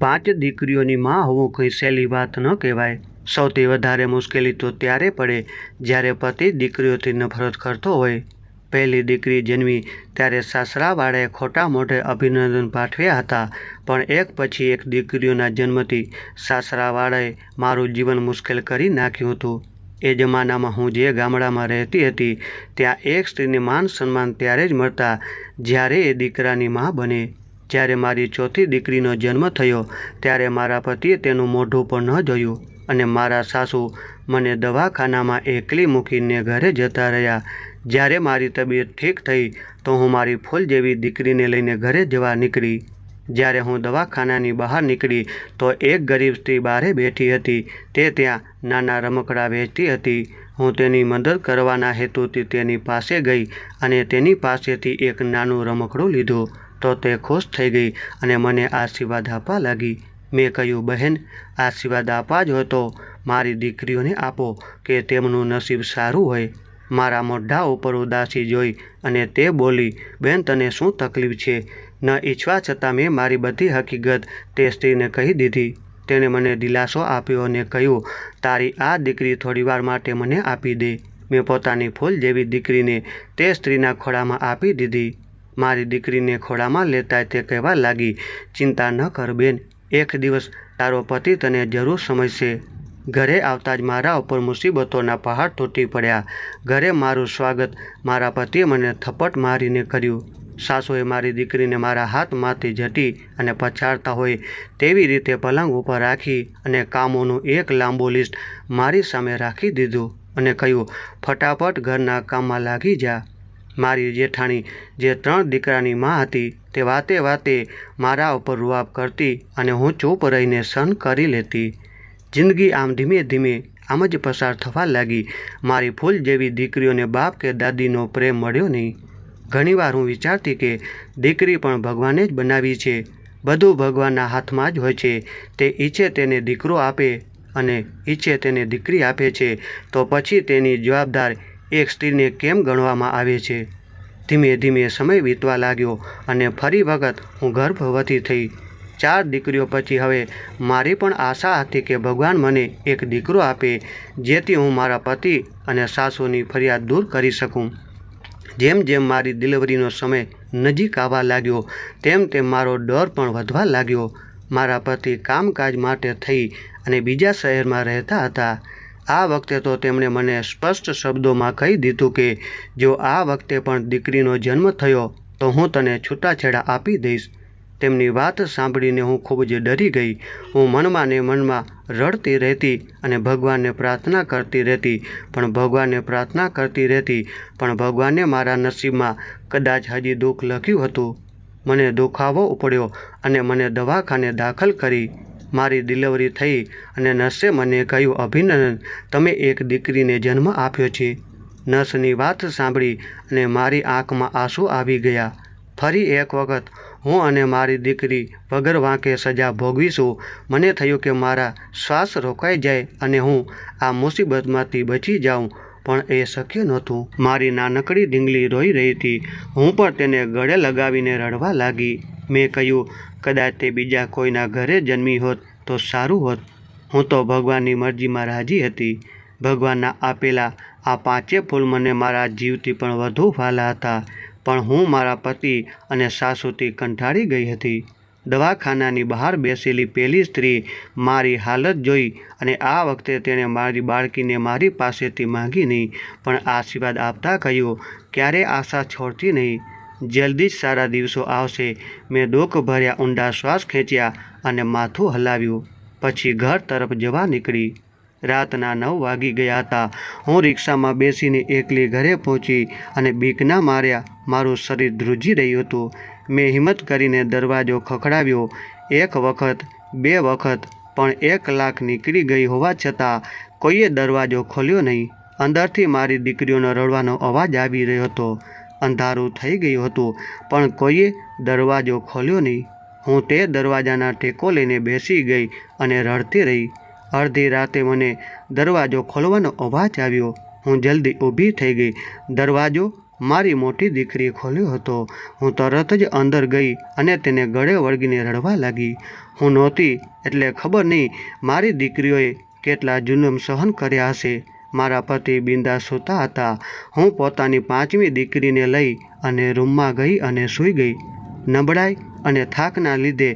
પાંચ દીકરીઓની માં હોવું કંઈ સહેલી વાત ન કહેવાય. સૌથી વધારે મુશ્કેલી તો ત્યારે પડે જ્યારે પતિ દીકરીઓથી નફરત કરતો હોય. પહેલી દીકરી જન્મી ત્યારે સાસરાવાળાએ ખોટા મોઢે અભિનંદન પાઠવ્યા હતા, પણ એક પછી એક દીકરીઓના જન્મથી સાસરાવાળાએ મારું જીવન મુશ્કેલ કરી નાખ્યું હતું. એ જમાનામાં હું જે ગામડામાં રહેતી હતી, ત્યાં એક સ્ત્રીને માન સન્માન ત્યારે જ મળતા જ્યારે એ દીકરાની મા બને. જ્યારે મારી ચોથી દીકરીનો જન્મ થયો, ત્યારે મારા પતિએ તેનું મોઢું પણ ન જોયું અને મારા સાસુ મને દવાખાનામાં એકલી મૂકીને ઘરે જતા રહ્યા. જ્યારે મારી તબિયત ઠીક થઈ, તો હું મારી ફૂલ જેવી દીકરીને લઈને ઘરે જવા નીકળી. જ્યારે હું દવાખાનાની બહાર નીકળી, તો એક ગરીબ સ્ત્રી બારે બેઠી હતી. તે ત્યાં નાના રમકડા વેચતી હતી. હું તેની મદદ કરવાના હેતુથી તેની પાસે ગઈ અને તેની પાસેથી એક નાનું રમકડું લીધું. તો તે ખુશ થઈ ગઈ અને મને આશીર્વાદ આપવા લાગી. મેં કહ્યું, બહેન, આશીર્વાદ આપવા જ હોય તો મારી દીકરીઓને આપો કે તેમનું નસીબ સારું હોય. મારા મોઢા ઉપર ઉદાસી જોઈ અને તે બોલી બેન તને શું તકલીફ છે? ન ઈચ્છવા છતાં મેં મારી બધી હકીકત તે સ્ત્રીને કહી દીધી. તેણે મને દિલાસો આપ્યો અને કહ્યું, તારી આ દીકરી થોડીવાર માટે મને આપી દે. મેં પોતાની ફૂલ જેવી દીકરીને તે સ્ત્રીના ખોળામાં આપી દીધી. મારી દીકરીને ખોળામાં લેતા તે કહેવા લાગી, ચિંતા ન કર બેન, એક દિવસ તારો પતિ તને જરૂર સમજશે. ઘરે આવતા જ મારા ઉપર મુસીબતોના પહાડ તૂટી પડ્યા. ઘરે મારું સ્વાગત મારા પતિએ મને થપટ મારીને કર્યું. સાસુએ મારી દીકરીને મારા હાથમાંથી જટી અને પછાડતા હોય તેવી રીતે પલંગ ઉપર રાખી અને કામોનું એક લાંબુ લિસ્ટ મારી સામે રાખી દીધું અને કહ્યું, ફટાફટ ઘરના કામમાં લાગી જા. મારી જેઠાણી જે ત્રણ દીકરાની માં હતી તે વાતે વાતે મારા ઉપર રૂઆબ કરતી અને હું ચૂપ રહીને સહન કરી લેતી. જિંદગી આમ ધીમે ધીમે આમ જ પસાર થવા લાગી. મારી ફૂલ જેવી દીકરીઓને બાપ કે દાદીનો પ્રેમ મળ્યો નહીં. ઘણીવાર હું વિચારતી કે દીકરી પણ ભગવાને જ બનાવી છે. બધું ભગવાનના હાથમાં જ હોય છે. તે ઈચ્છે તેને દીકરો આપે અને ઈચ્છે તેને દીકરી આપે છે. તો પછી તેની જવાબદાર એક સ્ત્રીને કેમ ગણવામાં આવે છે? ધીમે ધીમે સમય વીતવા લાગ્યો અને ફરી વખત હું ગર્ભવતી થઈ. ચાર દીકરીઓ પછી હવે મારી પણ આશા હતી કે ભગવાન મને એક દીકરો આપે, જેથી હું મારા પતિ અને સાસુની ફરિયાદ દૂર કરી શકું. જેમ જેમ મારી ડિલિવરીનો સમય નજીક આવવા લાગ્યો, તેમ તેમ મારો ડર પણ વધવા લાગ્યો. મારા પતિ કામકાજ માટે થઈ અને બીજા શહેરમાં રહેતા હતા. આ વખતે તો તેમણે મને સ્પષ્ટ શબ્દોમાં કહી દીધું કે, જો આ વખતે પણ દીકરીનો જન્મ થયો, તો હું તને છૂટાછેડા આપી દઈશ. તેમની વાત સાંભળીને હું ખૂબ જ ડરી ગઈ. હું મનમાં ને મનમાં રડતી રહેતી અને ભગવાનને પ્રાર્થના કરતી રહેતી, પણ ભગવાનને પ્રાર્થના કરતી રહેતી, પણ ભગવાને મારા નસીબમાં કદાચ હજી દુઃખ લખ્યું હતું. મને દુખાવો ઉપડ્યો અને મને દવાખાને દાખલ કરી. મારી ડિલિવરી થઈ અને નર્સે મને કહ્યું, અભિનંદન, તમે એક દીકરીને જન્મ આપ્યો છે. નર્સની વાત સાંભળી અને મારી આંખમાં આંસુ આવી ગયા. ફરી એક વખત હું અને મારી દીકરી વગર વાંકે સજા ભોગવીશું. મને થયું કે મારા શ્વાસ રોકાઈ જાય અને હું આ મુસીબતમાંથી બચી જાઉં, પણ એ શક્ય નહોતું. મારી નાનકડી ડીંગલી રોઈ રહી હતી. હું પણ તેને ગળે લગાવીને રડવા લાગી. મેં કહ્યું, કદાચ તે બીજા કોઈના ઘરે જન્મી હોત તો સારું હોત. હું તો ભગવાનની મરજીમાં રાજી હતી. ભગવાનના આપેલા આ પાંચે ફૂલ મને મારા જીવથી પણ વધુ ફાલા હતા, પણ હું મારા પતિ અને સાસુથી કંટાળી ગઈ હતી. દવાખાનાની બહાર બેસેલી પેલી સ્ત્રી મારી હાલત જોઈ અને આ વખતે તેણે મારી બાળકીને મારી પાસેથી માંગી નહીં પણ આશીર્વાદ આપતા કહ્યું, ક્યારે આશા છોડતી નહીં? જલ્દી જ સારા દિવસો આવશે. મેં દુઃખ ભર્યા ઊંડા શ્વાસ ખેંચ્યા અને માથું હલાવ્યું. પછી ઘર તરફ જવા નીકળી. રાતના નવ વાગી ગયા હતા. હું રિક્ષામાં બેસીને એકલી ઘરે પહોંચી અને બીકના માર્યા. મારું શરીર ધ્રુજી રહ્યું હતું. મેં હિંમત કરીને દરવાજો ખખડાવ્યો. એક વખત, બે વખત, પણ એક લાખ નીકળી ગઈ હોવા છતાં કોઈએ દરવાજો ખોલ્યો નહીં. અંદરથી મારી દીકરીઓનો રડવાનો અવાજ આવી રહ્યો હતો. અંધારું થઈ ગયું હતું. પણ કોઈએ દરવાજો ખોલ્યો નહીં. હું તે દરવાજાના ટેકો લઈને બેસી ગઈ અને રડતી રહી. અડધી રાતે મને દરવાજો ખોલવાનો અવાજ આવ્યો. હું જલ્દી ઊભી થઈ ગઈ. દરવાજો મારી મોટી દીકરીએ ખોલ્યો હતો. હું તરત જ અંદર ગઈ અને તેને ગળે વળગીને રડવા લાગી. હું નહોતી એટલે ખબર નહીં મારી દીકરીઓએ કેટલા જુલમ સહન કર્યા હશે. મારા પતિ બિંદા સૂતા હતા. હું પોતાની પાંચમી દીકરીને લઈ અને રૂમમાં ગઈ અને સૂઈ ગઈ. નબળાઈ અને થાકના લીધે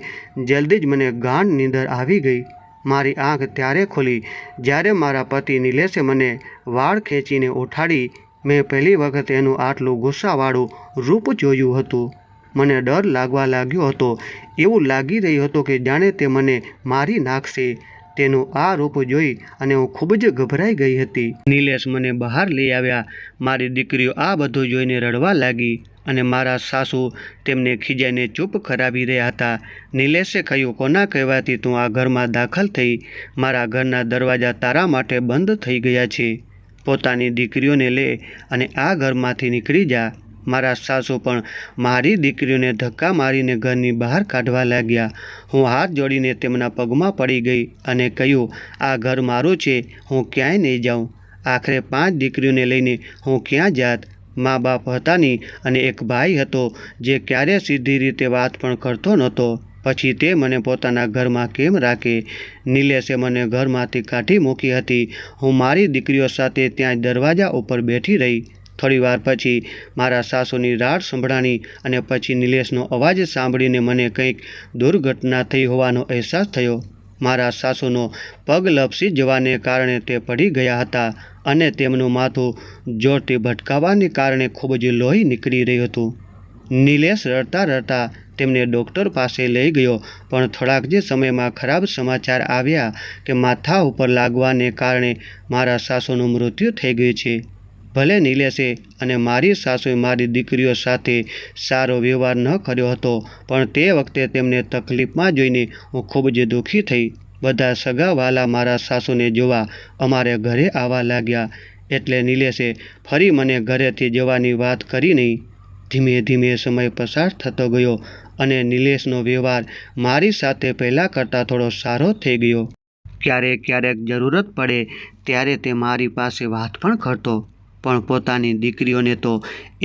જલ્દી જ મને ગાઢ નીંદર આવી ગઈ. મારી આંખ ત્યારે ખોલી જ્યારે મારા પતિ નિલેશે મને વાળ ખેંચીને ઉઠાડી. મેં પહેલી વખત એનું આટલું ગુસ્સાવાળું રૂપ જોયું હતું. મને ડર લાગવા લાગ્યો હતો. એવું લાગી રહ્યું હતું કે જાણે તે મને મારી નાખશે. તેનું આ રૂપ જોઈ અને હું ખૂબ જ ગભરાઈ ગઈ હતી. નિલેશ મને બહાર લઈ આવ્યા. મારી દીકરીઓ આ બધું જોઈને રડવા લાગી અને મારા સાસુ તેમને ખીજાઈને ચૂપ કરાવી રહ્યા હતા. નિલેશે કહ્યું, કોના કહેવાથી તું આ ઘરમાં દાખલ થઈ? મારા ઘરના દરવાજા તારા માટે બંધ થઈ ગયા છે. પોતાની દીકરીઓને લે અને આ ઘરમાંથી નીકળી જા. મારા સાસુ પણ મારી દીકરીઓને ધક્કા મારીને ઘરની બહાર કાઢવા લાગ્યા. હું હાથ જોડીને તેમના પગમાં પડી ગઈ અને કહ્યું, આ ઘર મારું છે, હું ક્યાંય નહીં જાઉં. આખરે પાંચ દીકરીઓને લઈને હું ક્યાં જાત? મા બાપ હતા નહીં અને એક ભાઈ હતો જે ક્યારે સીધી રીતે વાત પણ કરતો નહોતો. પછી તે મને પોતાના ઘરમાં કેમ રાખે? નિલેશે મને ઘરમાંથી કાઢી મૂકી હતી. હું મારી દીકરીઓ સાથે ત્યાં દરવાજા ઉપર બેઠી રહી. થોડી વાર પછી મારા સાસુની રાડ સંભળાણી અને પછી નિલેશનો અવાજ સાંભળીને મને કંઈક દુર્ઘટના થઈ હોવાનો અહેસાસ થયો. મારા સાસુનો પગ લપસી જવાને કારણે તે પડી ગયા હતા અને તેમનું માથું જોરથી ભટકાવાને કારણે ખૂબ જ લોહી નીકળી રહ્યું હતું. નિલેશ રડતા રડતા તેમને ડૉક્ટર પાસે લઈ ગયો, પણ થોડાક જ સમયમાં ખરાબ સમાચાર આવ્યા કે માથા ઉપર લાગવાને કારણે મારા સાસુનું મૃત્યુ થઈ ગયું છે. ભલે નિલેશે અને મારી સાસુએ મારી દીકરીઓ સાથે સારો વ્યવહાર ન કર્યો હતો, પણ તે વખતે તેમને તકલીફમાં જોઈને હું ખૂબ જ દુઃખી થઈ. બધા સગાવાલા મારા સાસુને જોવા અમારે ઘરે આવવા લાગ્યા, એટલે નિલેશે ફરી મને ઘરેથી જવાની વાત કરી નહીં. ધીમે ધીમે સમય પસાર થતો ગયો અને નિલેશનો વ્યવહાર મારી સાથે પહેલાં કરતાં થોડો સારો થઈ ગયો. ક્યારેક ક્યારેક જરૂરત પડે ત્યારે તે મારી પાસે વાત પણ કરતો. પણ પોતાની દીકરીઓને તો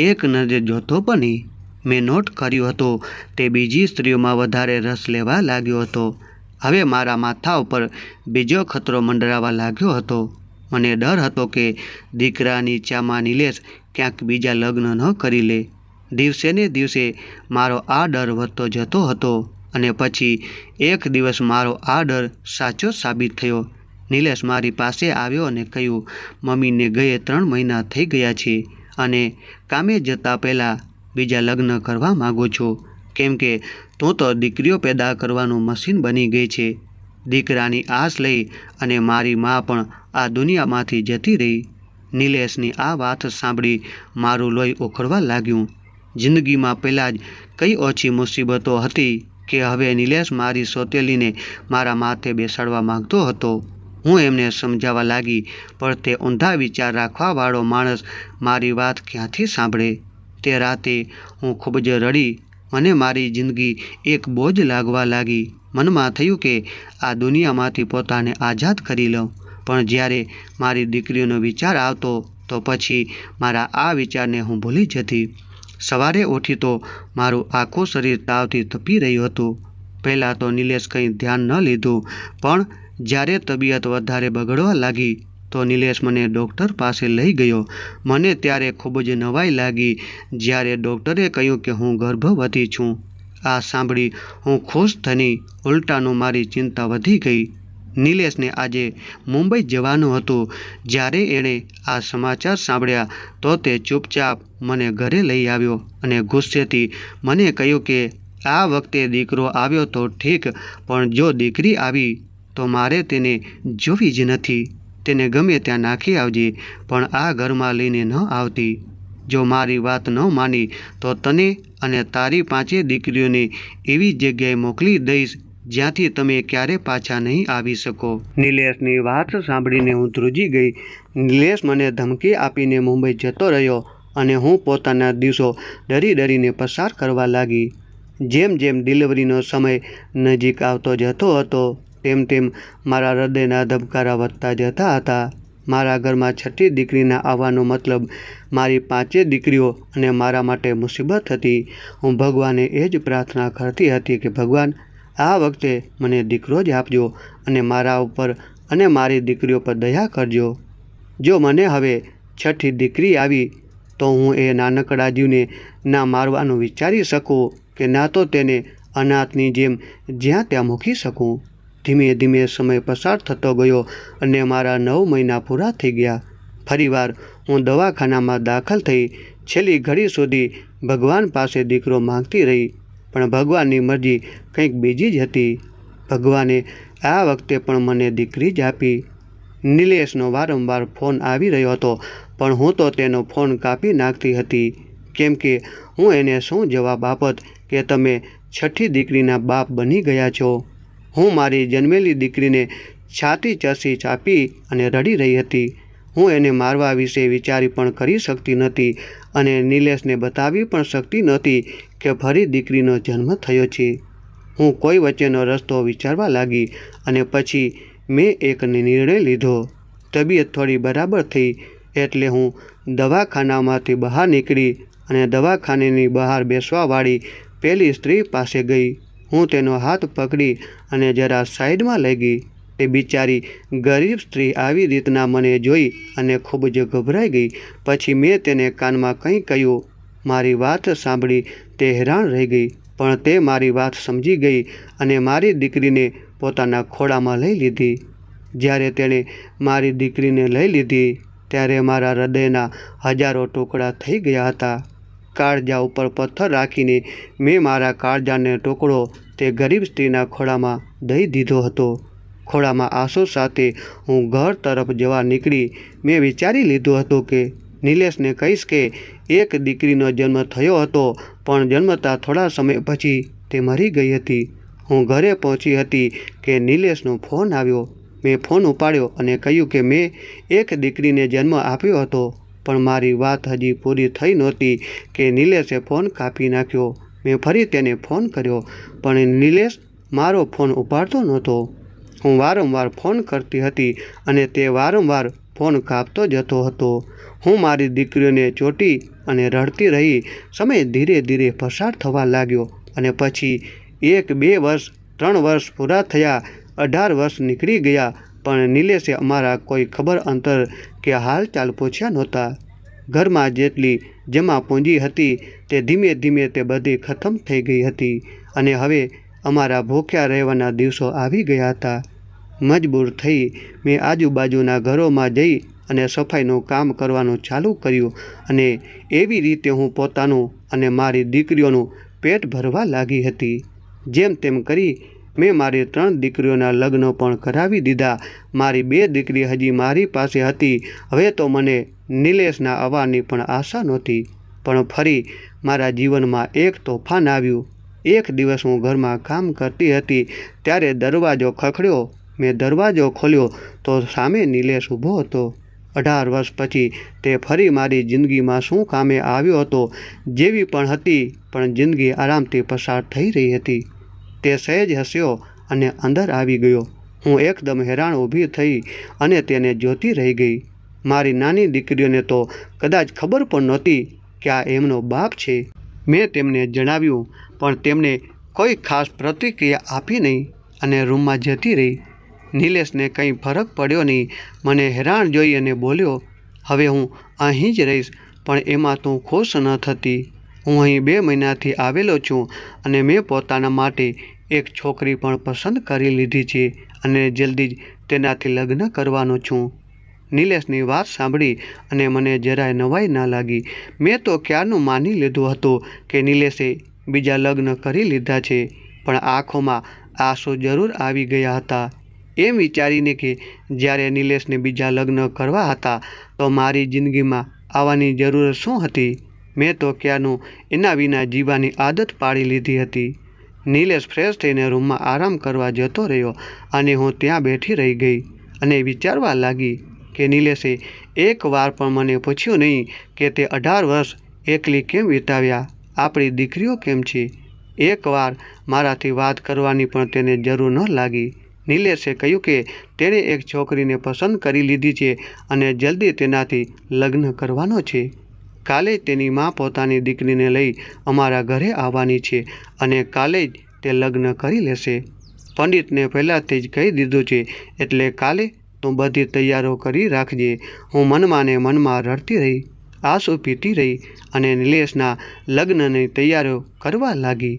એક નજર જોતો નહીં મેં નોટ કર્યું હતું, તે બીજી સ્ત્રીઓમાં વધારે રસ લેવા લાગ્યો હતો. હવે મારા માથા ઉપર બીજો ખતરો મંડરાવા લાગ્યો હતો. મને ડર હતો કે દીકરાની ચામાં નિલેશ ક્યાંક બીજા લગ્ન ન કરી લે. દિવસે ને દિવસે મારો આ ડર વધતો જતો હતો અને પછી એક દિવસ મારો આ ડર સાચો સાબિત થયો. નિલેશ મારી પાસે આવ્યો અને કહ્યું, મમ્મીને ગયે ત્રણ મહિના થઈ ગયા છે અને કામે જતાં પહેલાં બીજા લગ્ન કરવા માગું છું. કેમ કે તું તો દીકરીઓ પેદા કરવાનું મશીન બની ગઈ છે. દીકરાની આશ લઈ અને મારી મા પણ આ દુનિયામાંથી જતી રહી. નિલેશની આ વાત સાંભળી મારું લોહી ઉખડવા લાગ્યું. જિંદગીમાં પહેલાં જ કઈ ઓછી મુસીબતો હતી કે હવે નિલેશ મારી સોતેલીને મારા માથે બેસાડવા માંગતો હતો? હું એમને સમજાવવા લાગી, પણ તે ઊંધા વિચાર રાખવાવાળો માણસ મારી વાત ક્યાંથી સાંભળે? તે રાતે હું ખૂબ જ રડી મને મારી જિંદગી એક બોજ લાગવા લાગી. મનમાં થયું કે આ દુનિયામાંથી પોતાને આઝાદ કરી લઉં, પણ જ્યારે મારી દીકરીઓનો વિચાર આવતો, તો પછી મારા આ વિચારને હું ભૂલી જતી. સવારે ઉઠી તો મારું આખું શરીર તાવથી તપી રહ્યું હતું. પહેલાં તો નિલેશ કંઈ ધ્યાન ન લીધું, પણ જ્યારે તબિયત વધારે બગડવા લાગી, તો નિલેશ મને ડૉક્ટર પાસે લઈ ગયો. મને ત્યારે ખૂબ જ નવાઈ લાગી, જ્યારે ડૉક્ટરે કહ્યું કે હું ગર્ભવતી છું. આ સાંભળી હું ખુશ થની ઉલટાનું મારી ચિંતા વધી ગઈ. નિલેશને આજે મુંબઈ જવાનું હતું. જ્યારે એણે આ સમાચાર સાંભળ્યા, તો તે ચૂપચાપ મને ઘરે લઈ આવ્યો અને ગુસ્સેથી મને કહ્યું કે, આ વખતે દીકરો આવ્યો તો ઠીક, પણ જો દીકરી આવી તો મારે તેને જોવી જ નથી. તેને ગમે ત્યાં નાખી આવજે, પણ આ ઘરમાં લઈને ન આવતી. જો મારી વાત ન માની, તો તને અને તારી પાંચે દીકરીઓને એવી જગ્યાએ મોકલી દઈશ, જ્યાંથી તમે ક્યારે પાછા નહીં આવી શકો. નિલેશની વાત સાંભળીને હું ધ્રુજી ગઈ. નિલેશ મને ધમકી આપીને મુંબઈ જતો રહ્યો અને હું પોતાના દિવસો ડરી ડરીને પસાર કરવા લાગી. જેમ જેમ ડિલિવરીનો સમય નજીક આવતો જતો હતો તેમ તેમ મારા હૃદયના ધબકારા વધતા જતા હતા. મારા ઘરમાં છઠ્ઠી દીકરીના આવવાનો મતલબ મારી પાંચે દીકરીઓ અને મારા માટે મુસીબત હતી. હું ભગવાને એ જ પ્રાર્થના કરતી હતી કે, ભગવાન, આ વખતે મને દીકરો જ આપજો અને મારા ઉપર અને મારી દીકરીઓ પર દયા કરજો. જો મને હવે છઠ્ઠી દીકરી આવી, તો હું એ નાનકડા જીવને ના મારવાનું વિચારી શકું કે, ના તો તેને અનાથની જેમ જ્યાં ત્યાં મૂકી શકું. ધીમે ધીમે સમય પસાર થતો ગયો અને મારા નવ મહિના પૂરા થઈ ગયા. ફરીવાર હું દવાખાનામાં દાખલ થઈ છેલ્લી ઘડી સુધી ભગવાન પાસે દીકરો માંગતી રહી, પણ ભગવાનની મરજી કંઈક બીજી જ હતી. ભગવાને આ વખતે પણ મને દીકરી જ આપી. નિલેશનો વારંવાર ફોન આવી રહ્યો હતો, પણ હું તો તેનો ફોન કાપી નાખતી હતી. કેમ કે હું એને શું જવાબ આપત કે તમે છઠ્ઠી દીકરીના બાપ બની ગયા છો? હું મારી જન્મેલી દીકરીને છાતી ચસી ચાપી અને રડી રહી હતી. હું એને મારવા વિશે વિચારી પણ કરી શકતી નથી અને નિલેશને બતાવી પણ શકતી નહોતી કે ફરી દીકરીનો જન્મ થયો છે. હું કોઈ વચ્ચેનો રસ્તો વિચારવા લાગી અને પછી મેં એક નિર્ણય લીધો. તબિયત થોડી બરાબર થઈ એટલે હું દવાખાનામાંથી બહાર નીકળી અને દવાખાનાની બહાર બેસવાવાળી પેલી સ્ત્રી પાસે ગઈ. હું તેનો હાથ પકડી અને જરા સાઈડમાં લઈ ગઈ તે બિચારી ગરીબ સ્ત્રી આવી રીતના મને જોઈ અને ખૂબ જ ગભરાઈ ગઈ. પછી મેં તેને કાનમાં કંઈ કહ્યું. મારી વાત સાંભળી તે હેરાન રહી ગઈ, પણ તે મારી વાત સમજી ગઈ અને મારી દીકરીને પોતાના ખોળામાં લઈ લીધી. જ્યારે તેણે મારી દીકરીને લઈ લીધી, ત્યારે મારા હૃદયના હજારો ટુકડા થઈ ગયા હતા. કાળજા ઉપર પથ્થર રાખીને મેં મારા કાળજાને ટુકડો તે ગરીબ સ્ત્રીના ખોળામાં દઈ દીધો હતો. ખોળામાં આંસુ સાથે હું ઘર તરફ જવા નીકળી મેં વિચારી લીધું હતું કે નિલેશને કહીશ કે એક દીકરીનો જન્મ થયો હતો, પણ જન્મતા થોડા સમય પછી તે મરી ગઈ હતી. હું ઘરે પહોંચી હતી કે નિલેશનો ફોન આવ્યો. મેં ફોન ઉપાડ્યો અને કહ્યું કે મેં એક દીકરીને જન્મ આપ્યો હતો. પણ મારી વાત હજી પૂરી થઈ નહોતી કે નિલેશે ફોન કાપી નાખ્યો. મેં ફરી તેને ફોન કર્યો, પણ નિલેશ મારો ફોન ઉપાડતો નહોતો. હું વારંવાર ફોન કરતી હતી અને તે વારંવાર ફોન કાપતો જતો હતો હું મારી દીકરીઓને ચોટી અને રડતી રહી. સમય ધીરે ધીરે પસાર થવા લાગ્યો અને પછી એક, બે વર્ષ, ત્રણ વર્ષ પૂરા થયા, અઢાર વર્ષ નીકળી ગયા, પણ નિલેશે અમારા કોઈ ખબર અંતર કે હાલચાલ પૂછ્યા નહોતા. ઘરમાં જેટલી જમા પૂંજી હતી તે ધીમે ધીમે તે બધી ખતમ થઈ ગઈ હતી અને હવે અમારા ભૂખ્યા રહેવાના દિવસો આવી ગયા હતા. મજબૂર થઈ મેં આજુબાજુના ઘરોમાં જઈ અને સફાઈનું કામ કરવાનું ચાલુ કર્યું અને એવી રીતે હું પોતાનું અને મારી દીકરીઓનું પેટ ભરવા લાગી હતી. જેમ તેમ કરી મેં મારી ત્રણ દીકરીઓના લગ્ન પણ કરાવી દીધા. મારી બે દીકરી હજી મારી પાસે હતી. હવે તો મને નિલેશના આવવાની પણ આશા નહોતી. પણ ફરી મારા જીવનમાં એક તોફાન આવ્યું. એક દિવસ હું ઘરમાં કામ કરતી હતી. ત્યારે દરવાજો ખખડ્યો. મેં દરવાજો ખોલ્યો તો સામે નિલેશ ઊભો હતો. અઢાર વર્ષ પછી તે ફરી મારી જિંદગીમાં શું કામે આવ્યો હતો, જેવી પણ હતી, પણ જિંદગી આરામથી પસાર થઈ રહી હતી. તે સહેજ હસ્યો અને અંદર આવી ગયો. હું એકદમ હેરાન ઊભી થઈ અને તેને જોતી રહી ગઈ. મારી નાની દીકરીઓને તો કદાચ ખબર પણ નહોતી કે આ એમનો બાપ છે. મેં તેમને જણાવ્યું, પણ તેમણે કોઈ ખાસ પ્રતિક્રિયા આપી નહીં અને રૂમમાં જતી રહી. નિલેશને કંઈ ફરક પડ્યો નહીં. મને હેરાન જોઈ અને બોલ્યો, હવે હું અહીં જ રહીશ, પણ એમાં તું ખુશ ન થતી. હું અહીં બે મહિનાથી આવેલો છું અને મેં પોતાના માટે એક છોકરી પણ પસંદ કરી લીધી છે અને જલ્દી જ તેનાથી લગ્ન કરવાનો છું. નિલેશની વાત સાંભળી અને મને જરાય નવાઈ ના લાગી. મેં તો ક્યારનું માની લીધું હતું કે નિલેશે બીજા લગ્ન કરી લીધા છે, પણ આંખોમાં આંસુ જરૂર આવી ગયા હતા. એમ વિચારીને કે જ્યારે નિલેશને બીજા લગ્ન કરવા હતા, તો મારી જિંદગીમાં આવવાની જરૂર શું હતી? મેં તો ક્યાંનું, એના વિના જીવવાની આદત પાડી લીધી હતી. નિલેશ ફ્રેશ થઈને રૂમમાં આરામ કરવા જતો રહ્યો અને હું ત્યાં બેઠી રહી ગઈ અને વિચારવા લાગી કે નિલેશે એક વાર પણ મને પૂછ્યું નહીં કે તે અઢાર વર્ષ એકલી કેમ વિતાવ્યા? આપણી દીકરીઓ કેમ છે? એકવાર મારાથી વાત કરવાની પણ તેને જરૂર ન લાગી. નિલેશે કહ્યું કે તેણે એક છોકરીને પસંદ કરી લીધી છે અને જલ્દી તેનાથી લગ્ન કરવાનો છે. કાલે તેની મા પોતાની દીકરીને લઈ અમારા ઘરે આવવાની છે અને કાલે જ તે લગ્ન કરી લેશે. પંડિતને પહેલાંથી જ કહી દીધું છે, એટલે કાલે તું બધી તૈયારો કરી રાખજે. હું મનમાં ને મનમાં રડતી રહી, આંસુ પીતી રહી અને નિલેશના લગ્નની તૈયારીઓ કરવા લાગી.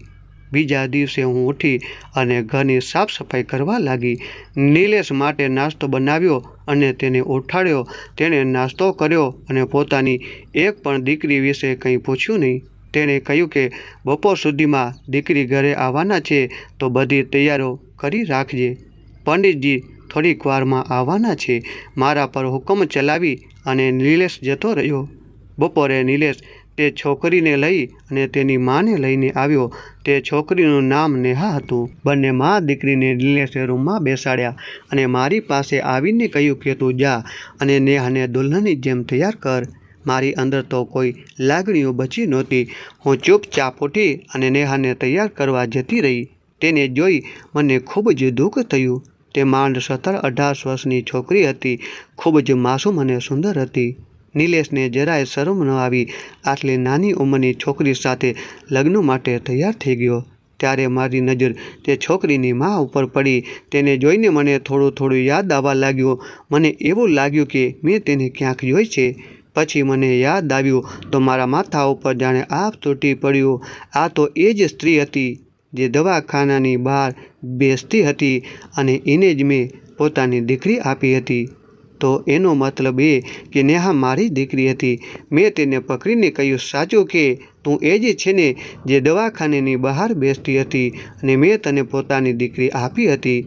બીજા દિવસે હું ઉઠી અને ઘરની સાફ સફાઈ કરવા લાગી. નિલેશ માટે નાસ્તો બનાવ્યો અને તેને ઉઠાડ્યો. તેણે નાસ્તો કર્યો અને પોતાની એક પણ દીકરી વિશે કંઈ પૂછ્યું નહીં. તેણે કહ્યું કે, બપોર સુધીમાં દીકરી ઘરે આવવાના છે, તો બધી તૈયારો કરી રાખજે. પંડિતજી થોડીક વારમાં આવવાના છે. મારા પર હુકમ ચલાવી અને નિલેશ જતો રહ્યો. બપોરે નિલેશ તે છોકરીને લઈ અને તેની માને લઈને આવ્યો. તે છોકરીનું નામ નેહા હતું. બંને મા દીકરીને નિલેશે રૂમમાં બેસાડ્યા અને મારી પાસે આવીને કહ્યું કે તું જા અને નેહાને દુલ્હનની જેમ તૈયાર કર. મારી અંદર તો કોઈ લાગણીઓ બચી નહોતી. હું ચૂપચાપ ઉઠી અને નેહાને તૈયાર કરવા જતી રહી. તેને જોઈ મને ખૂબ જ દુઃખ થયું. તે માંડ સત્તર અઢાર વર્ષની છોકરી હતી. ખૂબ જ માસૂમ અને સુંદર હતી. નિલેશને જરાય શરમ ન આવી. આટલી નાની ઉંમરની છોકરી સાથે લગ્ન માટે તૈયાર થઈ ગયો. ત્યારે મારી નજર તે છોકરીની મા ઉપર પડી. તેને જોઈને મને થોડું થોડું યાદ આવવા લાગ્યું. મને એવું લાગ્યું કે મેં તેને ક્યાંક જોઈ છે. પછી મને યાદ આવ્યું, તો મારા માથા ઉપર જાણે આપ તૂટી પડ્યું. આ તો એ જ સ્ત્રી હતી, જે દવાખાનાની બહાર બેસતી હતી અને એને જ મેં પોતાની દીકરી આપી હતી. તો એનો મતલબ એ કે નેહા મારી દીકરી હતી. મેં તેને પકડીને કહ્યું, સાચું કે તું એ જ છે ને જે દવાખાનેની બહાર બેસતી હતી અને મેં તને પોતાની દીકરી આપી હતી.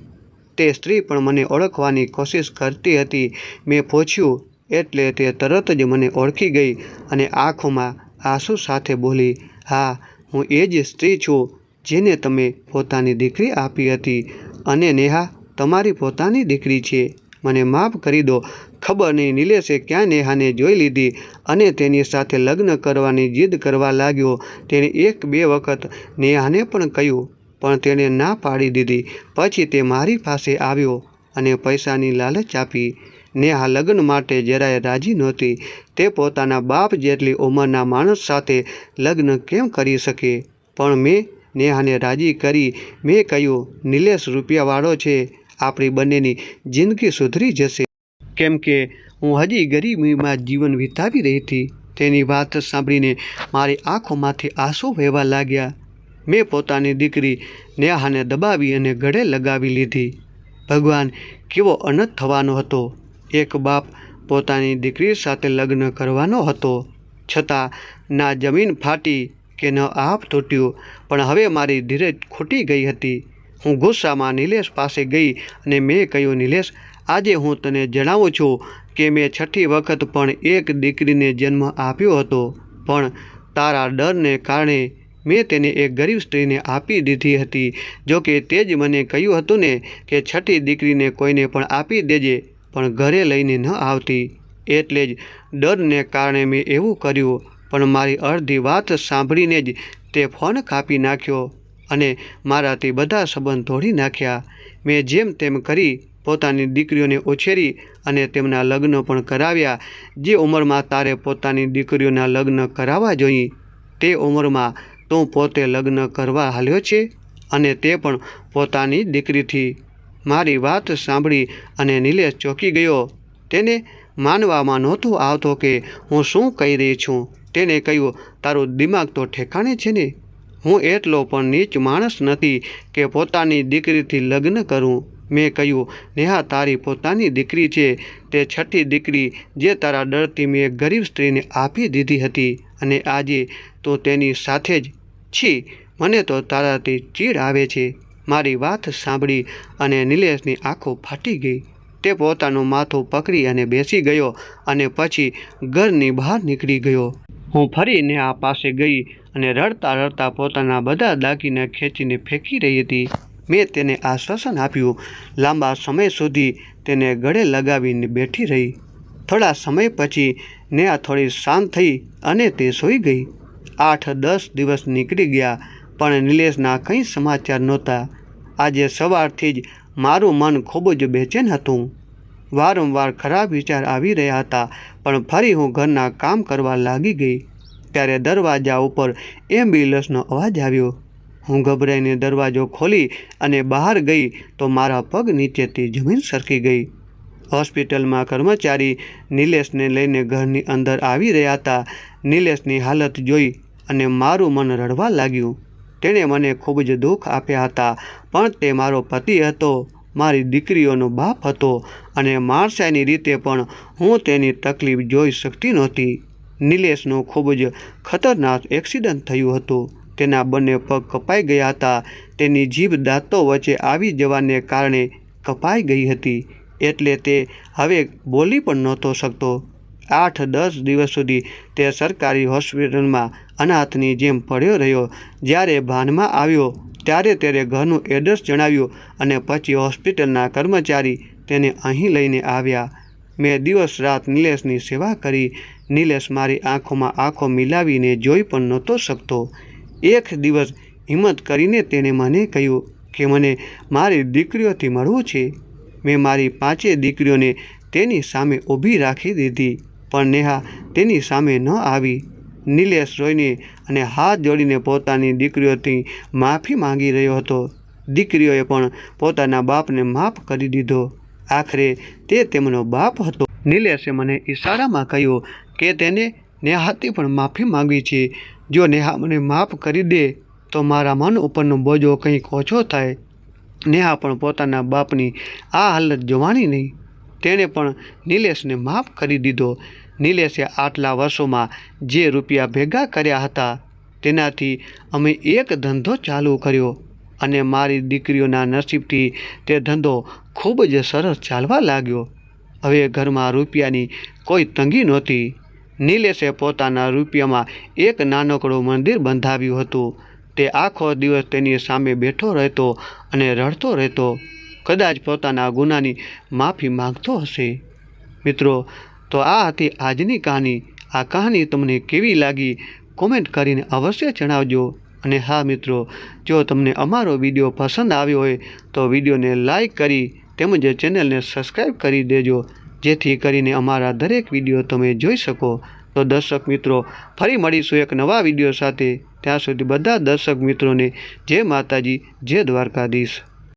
તે સ્ત્રી પણ મને ઓળખવાની કોશિશ કરતી હતી. મેં પૂછ્યું, એટલે તે તરત જ મને ઓળખી ગઈ અને આંખોમાં આંસુ સાથે બોલી, હા, હું એ જ સ્ત્રી છું જેને તમે પોતાની દીકરી આપી હતી અને નેહા તમારી પોતાની દીકરી છે. મને માફ કરી દો. ખબર નહીં, નિલેશે ક્યાં નેહાને જોઈ લીધી અને તેની સાથે લગ્ન કરવાની જીદ કરવા લાગ્યો. તેણે એક બે વખત નેહાને પણ કહ્યું, પણ તેણે ના પાડી દીધી. પછી તે મારી પાસે આવ્યો અને પૈસાની લાલચ આપી. નેહા લગ્ન માટે જરાય રાજી નહોતી. તે પોતાના બાપ જેટલી ઉંમરના માણસ સાથે લગ્ન કેમ કરી શકે? પણ મેં નેહાને રાજી કરી. મેં કહ્યું, નિલેશ રૂપિયાવાળો છે. આપણી બંનેની જિંદગી સુધરી જશે. કેમ કે હું હજી ગરીબીમાં જીવન વિતાવી રહી હતી, તેની વાત સાંભળીને મારી આંખોમાંથી આંસુ વહેવા લાગ્યા. મેં પોતાની દીકરી નેહાને દબાવી અને ગળે લગાવી લીધી. ભગવાન કેવો અનંત થવાનો હતો. એક બાપ પોતાની દીકરી સાથે લગ્ન કરવાનો હતો. છતાં ના જમીન ફાટી કે ન આપ તૂટ્યું, પણ હવે મારી ધીરજ ખૂટી ગઈ હતી. હું ગુસ્સામાં નિલેશ પાસે ગઈ અને મેં કહ્યું, નિલેશ, આજે હું તને જણાવું છું કે મેં છઠ્ઠી વખત પણ એક દીકરીને જન્મ આપ્યો હતો, પણ તારા ડરને કારણે મેં તેને એક ગરીબ સ્ત્રીને આપી દીધી હતી. જો કે તે જ મને કહ્યું હતું ને કે છઠ્ઠી દીકરીને કોઈને પણ આપી દેજે, પણ ઘરે લઈને ન આવતી. એટલે જ ડરને કારણે મેં એવું કર્યું, પણ મારી અડધી વાત સાંભળીને જ તે ફોન કાપી નાખ્યો. અને મારાથી બધા સંબંધ તોડી નાખ્યા. મેં જેમ તેમ કરી પોતાની દીકરીઓને ઉછેરી અને તેમના લગ્ન પણ કરાવ્યા. જે ઉંમરમાં તારે પોતાની દીકરીઓના લગ્ન કરાવવા જોઈએ, તે ઉંમરમાં તું પોતે લગ્ન કરવા હાલ્યો છે? અને તે પણ પોતાની દીકરીથી. મારી વાત સાંભળી અને નિલેશ ચોંકી ગયો. તેને માનવામાં નહોતું આવતો કે હું શું કહી રહી છું. તેને કહ્યું, તારું દિમાગ તો ઠેકાણે છે ને? હું એટલો પણ નીચ માણસ નથી કે પોતાની દીકરીથી લગ્ન કરું. મેં કહ્યું, નેહા, તારી પોતાની દીકરી છે. તે છઠ્ઠી દીકરી જે તારા ડરથી મેં ગરીબ સ્ત્રીને આપી દીધી હતી અને આજે તો તેની સાથે જ છી. મને તો તારાથી ચીડ આવે છે. મારી વાત સાંભળી અને નિલેશની આંખો ફાટી ગઈ. તે પોતાનું માથું પકડી અને બેસી ગયો અને પછી ઘરની બહાર નીકળી ગયો. હું ફરીને આ પાસે ગઈ અને રડતા રડતા પોતાના બધા દાગીના ખેંચીને ફેંકી રહી હતી. મેં તેને આશ્વાસન આપ્યું. લાંબા સમય સુધી તેને ગળે લગાવીને બેઠી રહી. થોડા સમય પછી નેહા થોડી શાંત થઈ અને તે સૂઈ ગઈ. આઠ દસ દિવસ નીકળી ગયા, પણ નિલેશના કંઈ સમાચાર નહોતા. આજે સવારથી જ મારું મન ખૂબ જ બેચેન હતું. વારંવાર ખરાબ વિચાર આવી રહ્યા હતા, પણ ફરી હું ઘરના કામ કરવા લાગી ગઈ. ત્યારે દરવાજા ઉપર એમ્બ્યુલન્સનો અવાજ આવ્યો. હું ગભરાઈને દરવાજો ખોલી અને બહાર ગઈ તો મારા પગ નીચેથી જમીન સરકી ગઈ. હોસ્પિટલમાં કર્મચારી નિલેશને લઈને ઘરની અંદર આવી રહ્યા હતા. નિલેશની હાલત જોઈ અને મારું મન રડવા લાગ્યું. તેણે મને ખૂબ જ દુઃખ આપ્યા હતા, પણ તે મારો પતિ હતો, મારી દીકરીઓનો બાપ હતો અને માણસાઈની રીતે પણ હું તેની તકલીફ જોઈ શકતી નહોતી. નિલેશનું ખૂબ જ ખતરનાક એક્સિડન્ટ થયું હતું. તેના બંને પગ કપાઈ ગયા હતા. તેની જીભ દાંતો વચ્ચે આવી જવાને કારણે કપાઈ ગઈ હતી. એટલે તે હવે બોલી પણ નહોતો શકતો. આઠ દસ દિવસ સુધી તે સરકારી હોસ્પિટલમાં અનાથની જેમ પડ્યો રહ્યો. જ્યારે ભાનમાં આવ્યો, ત્યારે તેને ઘરનું એડ્રેસ જણાવ્યું અને પછી હોસ્પિટલના કર્મચારી તેને અહીં લઈને આવ્યા. મેં દિવસ રાત નિલેશની સેવા કરી. નિલેશ મારી આંખોમાં આંખો મિલાવીને જોઈ પણ નહોતો શકતો. એક દિવસ હિંમત કરીને તેણે મને કહ્યું કે મને મારી દીકરીઓથી મળવું છે. મેં મારી પાંચે દીકરીઓને તેની સામે ઊભી રાખી દીધી, પણ નેહા તેની સામે ન આવી. નિલેશ રોઈને અને હાથ જોડીને પોતાની દીકરીઓથી માફી માંગી રહ્યો હતો. દીકરીઓએ પણ પોતાના બાપને માફ કરી દીધો. આખરે તે તેમનો બાપ હતો. નિલેશે મને ઈશારામાં કહ્યું કે તેને નેહાથી પણ માફી માંગવી છે. જો નેહા મને માફ કરી દે, તો મારા મન ઉપરનો બોજો કંઈક ઓછો થાય. નેહા પણ પોતાના બાપની આ હાલત જોવાની નહીં. તેણે પણ નિલેશને માફ કરી દીધો. નિલેશે આટલા વર્ષોમાં જે રૂપિયા ભેગા કર્યા હતા, તેનાથી અમે એક ધંધો ચાલુ કર્યો અને મારી દીકરીઓના નસીબથી તે ધંધો ખૂબ જ સરસ ચાલવા લાગ્યો. હવે ઘરમાં રૂપિયાની કોઈ તંગી નહોતી. નિલેશે પોતાના રૂપિયામાં એક નાનકડું મંદિર બંધાવ્યું હતું. તે આખો દિવસ તેની સામે બેઠો રહેતો અને રડતો રહેતો. કદાચ પોતાના ગુનાની માફી માંગતો હશે. મિત્રો, તો આ હતી આજની કહાની. આ કહાની તમને કેવી લાગી? કોમેન્ટ કરીને અવશ્ય જણાવજો. અને હા, મિત્રો, જો તમને અમારો વીડિયો પસંદ આવ્યો હોય, તો વિડીયોને લાઈક કરી તેમજ ચેનલને સબસ્ક્રાઈબ કરી દેજો, જેથી કરીને અમારા દરેક વીડિયો તમે જોઈ શકો. તો દર્શક મિત્રો, ફરી મળીશું એક નવા વીડિયો સાથે. ત્યાં સુધી બધા દર્શક મિત્રોને જય માતાજી, જય દ્વારકાધીશ.